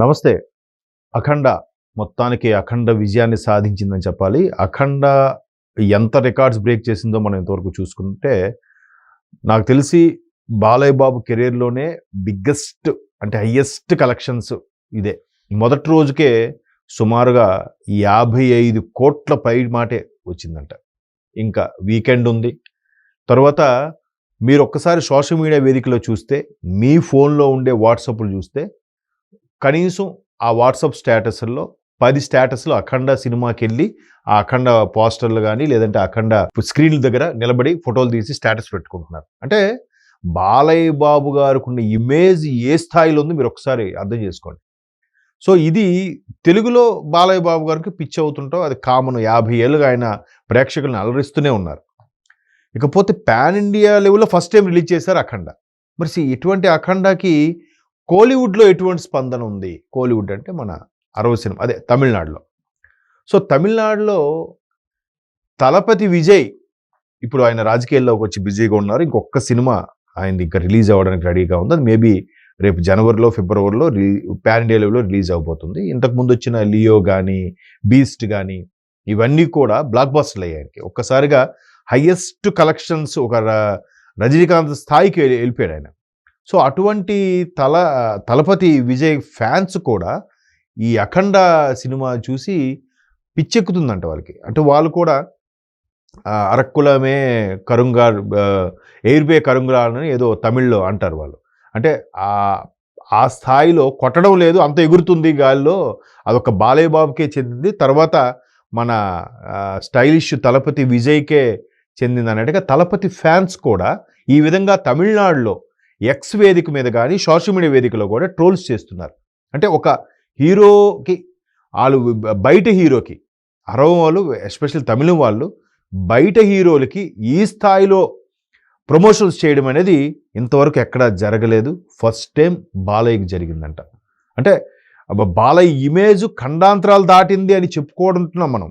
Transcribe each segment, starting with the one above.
నమస్తే. అఖండ మొత్తానికి అఖండ విజయాన్ని సాధించిందని చెప్పాలి. అఖండ ఎంత రికార్డ్స్ బ్రేక్ చేసిందో మనం ఇంతవరకు చూసుకుంటే నాకు తెలిసి బాలయ్య బాబు కెరీర్లోనే బిగ్గెస్ట్ అంటే హయ్యెస్ట్ కలెక్షన్స్ ఇదే. మొదటి రోజుకే సుమారుగా యాభై ఐదు కోట్ల పై మాటే వచ్చిందంట. ఇంకా వీకెండ్ ఉంది. తర్వాత మీరు ఒక్కసారి సోషల్ మీడియా వేదికలో చూస్తే మీ ఫోన్లో ఉండే వాట్సాప్లు చూస్తే కనీసం ఆ వాట్సాప్ స్టేటస్లో పది స్టేటస్లో అఖండ సినిమాకి వెళ్ళి ఆ అఖండ పోస్టర్లు కానీ లేదంటే అఖండ స్క్రీన్ల దగ్గర నిలబడి ఫోటోలు తీసి స్టేటస్ పెట్టుకుంటున్నారు. అంటే బాలయ్య బాబు గారికి ఉన్న ఇమేజ్ ఏ స్థాయిలో ఉంది మీరు ఒకసారి అర్థం చేసుకోండి. సో ఇది తెలుగులో బాలయ్య బాబు గారికి పిచ్ అవుతుంటాం. అది కామన్ యాభై ఏళ్ళుగా ఆయన ప్రేక్షకులను అలరిస్తూనే ఉన్నారు. ఇకపోతే పాన్ ఇండియా లెవెల్లో ఫస్ట్ టైం రిలీజ్ చేశారు అఖండ. మరి ఇటువంటి అఖండకి కోలీవుడ్లో ఎటువంటి స్పందన ఉంది? కోలీవుడ్ అంటే మన అరవ సినిమా అదే తమిళనాడులో. సో తమిళనాడులో తలపతి విజయ్ ఇప్పుడు ఆయన రాజకీయాల్లోకి వచ్చి బిజీగా ఉన్నారు. ఇంకొక సినిమా ఆయనది ఇంకా రిలీజ్ అవ్వడానికి రెడీగా ఉంది. అది మేబీ రేపు జనవరిలో ఫిబ్రవరిలో రిలీ పాన్ ఇండియా లెవెల్లో రిలీజ్ అవబోతుంది ఇంతకు ముందు వచ్చిన లియో కానీ బీస్ట్ కానీ ఇవన్నీ కూడా బ్లాక్ బాస్టర్లు అయ్యాయి ఒక్కసారిగా హయ్యెస్ట్ కలెక్షన్స్ ఒక రజనీకాంత్ స్థాయికి వెళ్ళి- వెళ్ళిపోయాడు ఆయన. సో అటువంటి తల తలపతి విజయ్ ఫ్యాన్స్ కూడా ఈ అఖండ సినిమా చూసి పిచ్చెక్కుతుందంట వాళ్ళకి. అంటే వాళ్ళు కూడా అరక్కులమే కరుంగార్ ఎయిర్బే కరుంగార్ అని ఏదో తమిళ్ళో అంటారు వాళ్ళు. అంటే ఆ ఆ స్థాయిలో కొట్టడం లేదు అంత ఎగురుతుంది గాలిలో అదొక బాలయ్య బాబుకే చెందింది తర్వాత మన స్టైలిష్ తలపతి విజయ్కే చెందింది అన్నట్టుగా తలపతి ఫ్యాన్స్ కూడా ఈ విధంగా తమిళనాడులో ఎక్స్ వేదిక మీద కానీ సోషల్ మీడియా వేదికలో కూడా ట్రోల్స్ చేస్తున్నారు. అంటే ఒక హీరోకి వాళ్ళు బయట హీరోకి అరవ వాళ్ళు ఎస్పెషల్ తమిళం వాళ్ళు బయట హీరోలకి ఈ స్థాయిలో ప్రమోషన్స్ చేయడం అనేది ఇంతవరకు ఎక్కడా జరగలేదు. ఫస్ట్ టైం బాలయ్యకి జరిగిందంట. అంటే బాలయ్య ఇమేజ్ ఖండాంతరాలు దాటింది అని చెప్పుకోవడంటున్నాం మనం.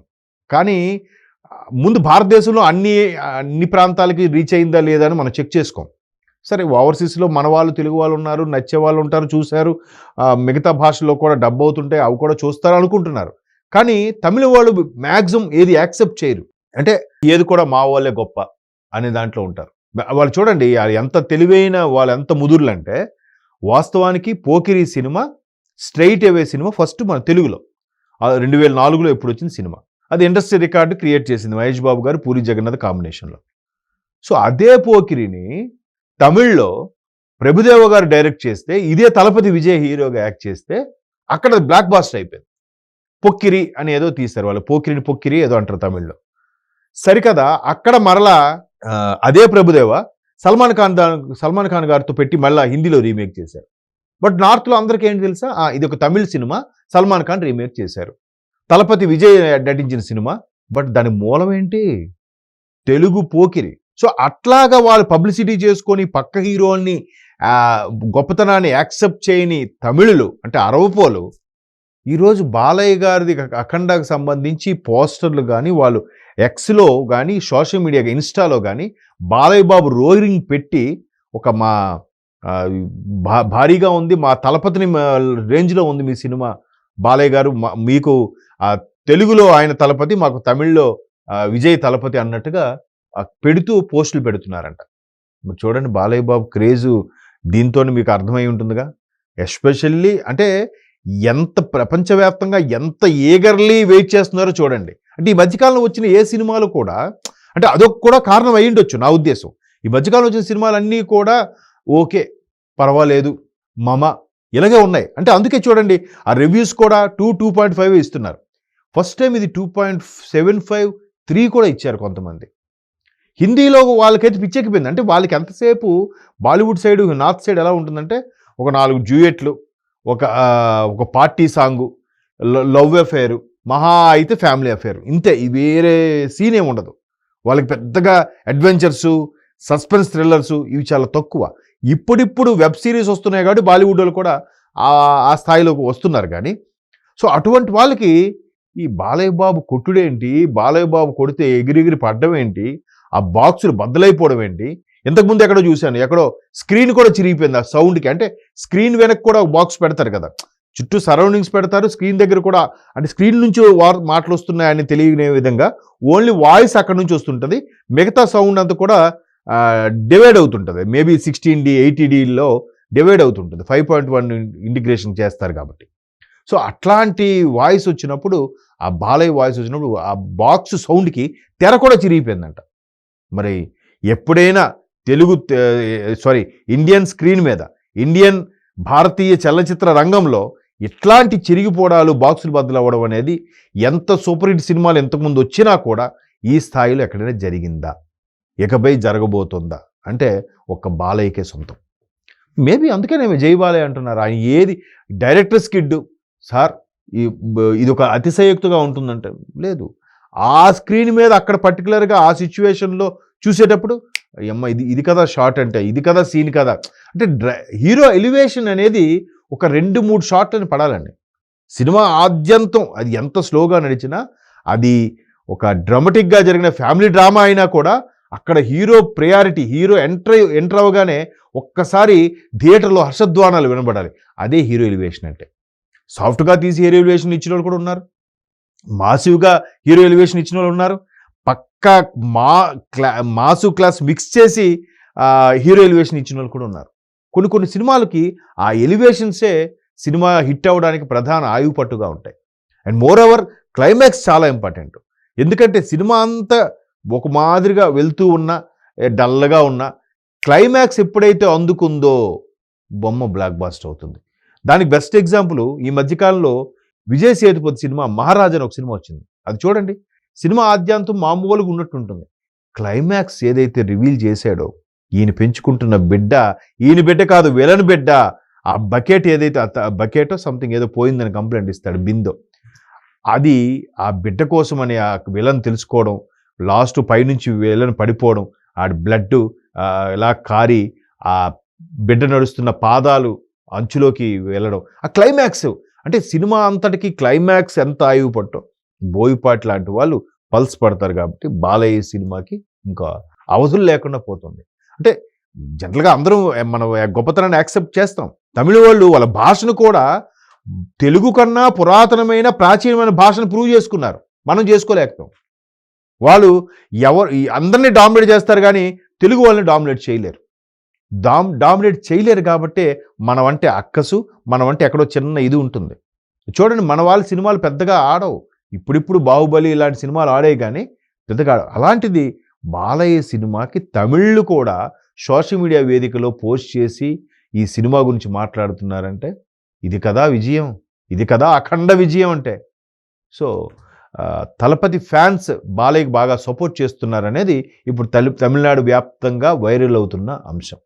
కానీ ముందు భారతదేశంలో అన్ని అన్ని ప్రాంతాలకి రీచ్ అయిందా లేదా అని మనం చెక్ చేసుకోం. సరే ఓవర్సీస్లో మన వాళ్ళు తెలుగు వాళ్ళు ఉన్నారు నచ్చే వాళ్ళు ఉంటారు చూశారు. మిగతా భాషల్లో కూడా డబ్బు అవుతుంటే అవి కూడా చూస్తారు అనుకుంటున్నారు కానీ తమిళ వాళ్ళు మ్యాక్సిమం ఏది యాక్సెప్ట్ చేయరు. అంటే ఏది కూడా మా వాళ్ళే గొప్ప అనే దాంట్లో ఉంటారు. వాళ్ళు చూడండి అది ఎంత తెలివైన వాళ్ళు ఎంత ముదురులు అంటే వాస్తవానికి పోకిరి సినిమా స్ట్రైట్ అవే సినిమా ఫస్ట్ మన తెలుగులో. రెండు వేల నాలుగులో ఎప్పుడు వచ్చింది సినిమా. అది ఇండస్ట్రీ రికార్డు క్రియేట్ చేసింది మహేష్ బాబు గారు పూరి జగన్నాథ్ కాంబినేషన్లో. సో అదే పోకిరిని తమిళ్ళో ప్రభుదేవ గారు డైరెక్ట్ చేస్తే ఇదే తలపతి విజయ్ హీరోగా యాక్ట్ చేస్తే అక్కడ బ్లాక్ బాస్టర్ అయిపోయింది పొక్కిరి అని ఏదో తీశారు వాళ్ళు. పోకిరిని పొక్కిరి ఏదో అంటారు తమిళ్ళో. సరికదా అక్కడ మరలా అదే ప్రభుదేవ సల్మాన్ ఖాన్ సల్మాన్ ఖాన్ గారితో పెట్టి మళ్ళీ హిందీలో రీమేక్ చేశారు. బట్ నార్త్లో అందరికీ ఏంటి తెలుసా? ఇది ఒక తమిళ సినిమా సల్మాన్ ఖాన్ రీమేక్ చేశారు. తలపతి విజయ్ నటించిన సినిమా బట్ దాని మూలం ఏంటి? తెలుగు పోకిరి. సో అట్లాగా వాళ్ళు పబ్లిసిటీ చేసుకొని పక్క హీరోల్ని గొప్పతనాన్ని యాక్సెప్ట్ చేయని తమిళులు అంటే అరవపోలు ఈరోజు బాలయ్య గారిది అఖండకు సంబంధించి పోస్టర్లు కానీ వాళ్ళు ఎక్స్లో కానీ సోషల్ మీడియా ఇన్స్టాలో కానీ బాలయ్య బాబు రోరింగ్ పెట్టి ఒక మా భా- భారీగా ఉంది. మా తలపతిని మా రేంజ్లో ఉంది మీ సినిమా. బాలయ్య గారు మీకు తెలుగులో ఆయన తలపతి మాకు తమిళ్ళో విజయ్ తలపతి అన్నట్టుగా పెడుతూ పోస్టులు పెడుతున్నారంట. చూడండి బాలయ్య బాబు క్రేజు దీంతో మీకు అర్థమై ఉంటుందిగా. ఎస్పెషల్లీ అంటే ఎంత ప్రపంచవ్యాప్తంగా ఎంత ఏగర్లీ వెయిట్ చేస్తున్నారో చూడండి. అంటే ఈ మధ్యకాలంలో వచ్చిన ఏ సినిమాలు కూడా అంటే అదొక కూడా కారణం అయి ఉండొచ్చు నా ఉద్దేశం. ఈ మధ్యకాలంలో వచ్చిన సినిమాలన్నీ కూడా ఓకే పర్వాలేదు మమ ఇలాగే ఉన్నాయి. అంటే అందుకే చూడండి ఆ రివ్యూస్ కూడా టూ టూ పాయింట్ ఫైవ్ ఇస్తున్నారు. ఫస్ట్ టైం ఇది two point seven five three కూడా ఇచ్చారు కొంతమంది. హిందీలో వాళ్ళకైతే పిచ్చెక్కిపోయింది. అంటే వాళ్ళకి ఎంతసేపు బాలీవుడ్ సైడ్ నార్త్ సైడ్ ఎలా ఉంటుందంటే ఒక నాలుగు జూయెట్లు ఒక ఒక పార్టీ సాంగు లవ్ అఫేరు మహా అయితే ఫ్యామిలీ అఫేర్. ఇంతే. వేరే సీన్ ఏమి ఉండదు. వాళ్ళకి పెద్దగా అడ్వెంచర్సు సస్పెన్స్ థ్రిల్లర్స్ ఇవి చాలా తక్కువ. ఇప్పుడిప్పుడు వెబ్ సిరీస్ వస్తున్నాయి కాబట్టి బాలీవుడ్ వాళ్ళు కూడా ఆ ఆ స్థాయిలోకి వస్తున్నారు కానీ సో అటువంటి వాళ్ళకి ఈ బాలయ్య బాబు కొట్టుడేంటి? బాలయ్య బాబు కొడితే ఎగిరిగిరి పడ్డం ఏంటి ఆ బాక్సులు బద్దలైపోవడం ఏంటి? ఇంతకుముందు ఎక్కడో చూశాను ఎక్కడో స్క్రీన్ కూడా చిరిగిపోయింది ఆ సౌండ్కి అంటే స్క్రీన్ వెనక్కి కూడా బాక్స్ పెడతారు కదా. చుట్టూ సరౌండింగ్స్ పెడతారు స్క్రీన్ దగ్గర కూడా అంటే స్క్రీన్ నుంచి వార్ మాటలు వస్తున్నాయని తెలియని విధంగా ఓన్లీ వాయిస్ అక్కడ నుంచి వస్తుంటుంది. మిగతా సౌండ్ అంతా కూడా డివైడ్ అవుతుంటుంది. మేబీ సిక్స్టీన్ డి ఎయిటీ డీలో డివైడ్ అవుతుంటుంది. ఫైవ్ పాయింట్ వన్ ఇంటిగ్రేషన్ చేస్తారు కాబట్టి. సో అట్లాంటి వాయిస్ వచ్చినప్పుడు ఆ బాలయ్య వాయిస్ వచ్చినప్పుడు ఆ బాక్స్ సౌండ్కి తెర కూడా చిరిగిపోయిందంట. మరి ఎప్పుడైనా తెలుగు సారీ ఇండియన్ స్క్రీన్ మీద ఇండియన్ భారతీయ చలనచిత్ర రంగంలో ఇట్లాంటి చిరిగిపోవడాలు బాక్సులు బద్దలవ్వడం అనేది ఎంత సూపర్ హిట్ సినిమాలు ఎంతకుముందు వచ్చినా కూడా ఈ స్థాయిలో ఎక్కడైనా జరిగిందా? ఇకపై జరగబోతుందా? అంటే ఒక్క బాలయ్యకే సొంతం. మేబీ అందుకేనేమో జై బాలయ్య అంటున్నారు. ఆయన ఏది డైరెక్టర్ స్కిడ్ సార్ ఇది ఒక అతిశయోక్తిగా ఉంటుందంటే లేదు. ఆ స్క్రీన్ మీద అక్కడ పర్టికులర్గా ఆ సిచ్యువేషన్లో చూసేటప్పుడు అమ్మ ఇది ఇది కదా షార్ట్ అంటే ఇది కదా సీన్ కదా. అంటే హీరో ఎలివేషన్ అనేది ఒక రెండు మూడు షార్ట్లని పడాలండి. సినిమా ఆద్యంతం అది ఎంత స్లోగా నడిచినా అది ఒక డ్రమటిక్గా జరిగిన ఫ్యామిలీ డ్రామా అయినా కూడా అక్కడ hero priority hero enter enter అవ్వగానే ఒక్కసారి థియేటర్లో హర్షధ్వానాలు వినబడాలి. అదే హీరో ఎలివేషన్ అంటే. సాఫ్ట్గా తీసి హీరో ఎలివేషన్ ఇచ్చిన వాళ్ళు కూడా ఉన్నారు. మాసివ్గా హీరో ఎలివేషన్ ఇచ్చిన వాళ్ళు ఉన్నారు. పక్కా మా క్లా మాసు క్లాస్ మిక్స్ చేసి హీరో ఎలివేషన్ ఇచ్చిన వాళ్ళు కూడా ఉన్నారు. కొన్ని కొన్ని సినిమాలకి ఆ ఎలివేషన్సే సినిమా హిట్ అవ్వడానికి ప్రధాన ఆయువు పట్టుగా ఉంటాయి. అండ్ మోర్ ఓవర్ క్లైమాక్స్ చాలా ఇంపార్టెంట్. ఎందుకంటే సినిమా అంతా ఒక మాదిరిగా వెళ్తూ ఉన్న డల్గా ఉన్న క్లైమాక్స్ ఎప్పుడైతే అందుకుందో బొమ్మ బ్లాక్ బాస్ట్ అవుతుంది. దానికి బెస్ట్ ఎగ్జాంపుల్ ఈ మధ్యకాలంలో విజయ్ సేతుపతి సినిమా మహారాజా అని ఒక సినిమా వచ్చింది. అది చూడండి. సినిమా ఆద్యాంతం మామూలుగా ఉన్నట్టు ఉంటుంది క్లైమాక్స్ ఏదైతే రివీల్ చేశాడో ఈయన పెంచుకుంటున్న బిడ్డ ఈయన బిడ్డ కాదు విలన్ బిడ్డ ఆ బకెట్ ఏదైతే బకెటో సంథింగ్ ఏదో పోయిందని కంప్లైంట్ ఇస్తాడు బిందో. అది ఆ బిడ్డ కోసం అని ఆ విలన్ తెలుసుకోవడం లాస్ట్ పైనుంచి విలన్ పడిపోవడం ఆ బ్లడ్ ఇలా కారి ఆ బిడ్డ నడుస్తున్న పాదాలు అంచులోకి వెళ్ళడం. ఆ క్లైమాక్స్ అంటే సినిమా అంతటికి క్లైమాక్స్ ఎంత ఆయువు పట్టో బోయిపాటి లాంటి వాళ్ళు పల్స్ పడతారు కాబట్టి బాలయ్య సినిమాకి ఇంకా అవధులు లేకుండా పోతుంది. అంటే జనరల్గా అందరం మనం గొప్పతనాన్ని యాక్సెప్ట్ చేస్తాం. తమిళ వాళ్ళు వాళ్ళ భాషను కూడా తెలుగు కన్నా పురాతనమైన ప్రాచీనమైన భాషను ప్రూవ్ చేసుకున్నారు. మనం చేసుకోలేకపోతాం వాళ్ళు ఎవరు ఈ అందరినీ డామినేట్ చేస్తారు కానీ తెలుగు వాళ్ళని డామినేట్ చేయలేరు. డామ్ డామినేట్ చేయలేరు కాబట్టే మనం అంటే అక్కసు మనం అంటే ఎక్కడో చిన్న ఇది ఉంటుంది. చూడండి మన వాళ్ళ సినిమాలు పెద్దగా ఆడవు. ఇప్పుడిప్పుడు బాహుబలి ఇలాంటి సినిమాలు ఆడేవి కానీ పెద్దగా అలాంటిది బాలయ్య సినిమాకి తమిళ్ళు కూడా సోషల్ మీడియా వేదికలో పోస్ట్ చేసి ఈ సినిమా గురించి మాట్లాడుతున్నారంటే ఇది కదా విజయం ఇది కదా అఖండ విజయం అంటే. సో తలపతి ఫ్యాన్స్ బాలయ్యకి బాగా సపోర్ట్ చేస్తున్నారనేది ఇప్పుడు తమిళనాడు వ్యాప్తంగా వైరల్ అవుతున్న అంశం.